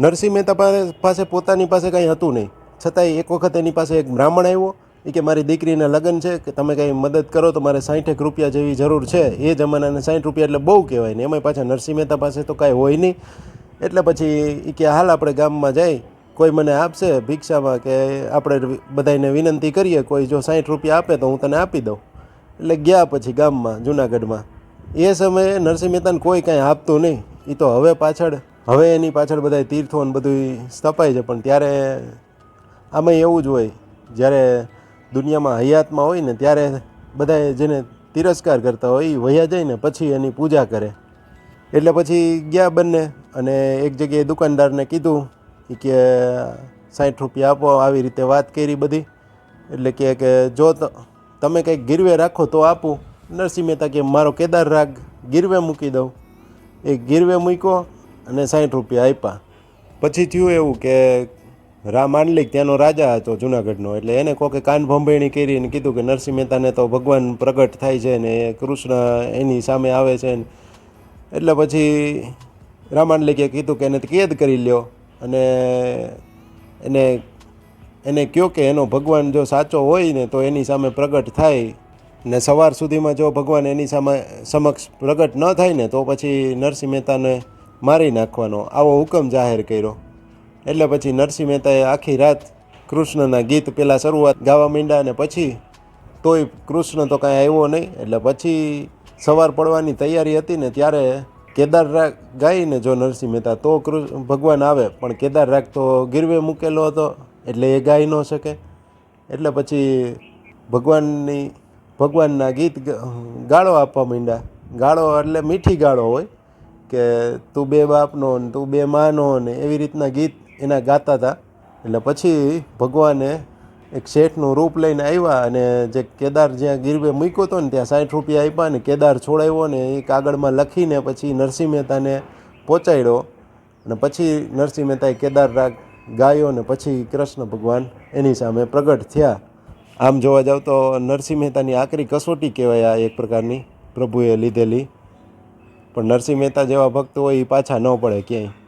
નરસિંહ મહેતા પાસે પોતાની પાસે કાંઈ હતું નહીં. છતાંય એક વખત એની પાસે એક બ્રાહ્મણ આવ્યો, એ કે મારી દીકરીના લગ્ન છે, કે તમે કંઈ મદદ કરો તો મારે સાઠેક રૂપિયા જેવી જરૂર છે. એ જમાનાને સાઠ રૂપિયા એટલે બહુ કહેવાય ને. એમાંય પાછા નરસિંહ મહેતા પાસે તો કાંઈ હોય નહીં. એટલે પછી એ કે હાલ આપણે ગામમાં જઈ કોઈ મને આપશે ભિક્ષામાં કે આપણે બધાને વિનંતી કરીએ, કોઈ જો સાઠ રૂપિયા આપે તો હું તને આપી દઉં. એટલે ગયા પછી ગામમાં, જુનાગઢમાં. એ સમયે નરસિંહ મહેતાને કોઈ કાંઈ આપતું નહીં. એ તો હવે પાછળ હવે એની પાછળ બધા તીર્થો ને બધું સ્થપાય છે, પણ ત્યારે આમાં એવું જ હોય, જ્યારે દુનિયામાં હયાતમાં હોય ને ત્યારે બધા જેને તિરસ્કાર કરતા હોય એ વહ્યા જાય ને પછી એની પૂજા કરે. એટલે પછી ગયા બંને અને એક જગ્યાએ દુકાનદારને કીધું કે સાઠ રૂપિયા આપો, આવી રીતે વાત કરી બધી. એટલે કહે કે જો તમે કંઈક ગીરવે રાખો તો આપું. નરસિંહ મહેતા કે, મારો કેદાર રાગ ગીરવે મૂકી દઉં. એ ગીરવે મૂક્યો અને સાઠ રૂપિયા આપ્યા. પછી થયું એવું કે રામ આંડલિક ત્યાંનો રાજા હતો જુનાગઢનો, એટલે એને કોકે કાન ભંભેણી કરી અને કીધું કે નરસિંહ મહેતાને તો ભગવાન પ્રગટ થાય છે ને કૃષ્ણ એની સામે આવે છે ને. એટલે પછી રામાનલિકે કીધું કે એને કેદ કરી લ્યો અને એને એને કહો કે એનો ભગવાન જો સાચો હોય ને તો એની સામે પ્રગટ થાય ને સવાર સુધીમાં જો ભગવાન એની સામે સમક્ષ પ્રગટ ન થાય ને તો પછી નરસિંહ મહેતાને મારી નાખવાનો આવો હુકમ જાહેર કર્યો. એટલે પછી નરસિંહ મહેતાએ આખી રાત કૃષ્ણના ગીત પહેલાં શરૂઆત ગાવા માંડ્યા અને પછી તોય કૃષ્ણ તો કાંઈ આવ્યો નહીં. એટલે પછી સવાર પડવાની તૈયારી હતી ને ત્યારે કેદાર રાગ ગાઈને જો નરસિંહ મહેતા તો કૃષ્ણ ભગવાન આવે, પણ કેદાર રાગ તો ગીરવે મૂકેલો હતો, એટલે એ ગાઈ ન શકે. એટલે પછી ભગવાનની, ભગવાનના ગીત ગાળો આપવા માંડ્યા. ગાળો એટલે મીઠી ગાળો હોય. કે તું બે બાપનો ને તું બે માનો ને એવી રીતના ગીત એના ગાતા હતા એટલે પછી ભગવાને એક શેઠનું રૂપ લઈને આવ્યા અને જે કેદાર જ્યાં ગીરવે મૂક્યો હતો ને ત્યાં સાઠ રૂપિયા આપ્યા ને કેદાર છોડાવ્યો ને એ કાગળમાં લખીને પછી નરસિંહ મહેતાને પહોંચાડ્યો. અને પછી નરસિંહ મહેતાએ કેદાર રાગ ગાયો ને પછી કૃષ્ણ ભગવાન એની સામે પ્રગટ થયા. આમ જોવા જાવ તો નરસિંહ મહેતાની આકરી કસોટી કહેવાય આ એક પ્રકારની પ્રભુએ લીધેલી. પણ નરસિંહ મહેતા જેવા ભક્ત હોય એ પાછા ન પડે ક્યાંય.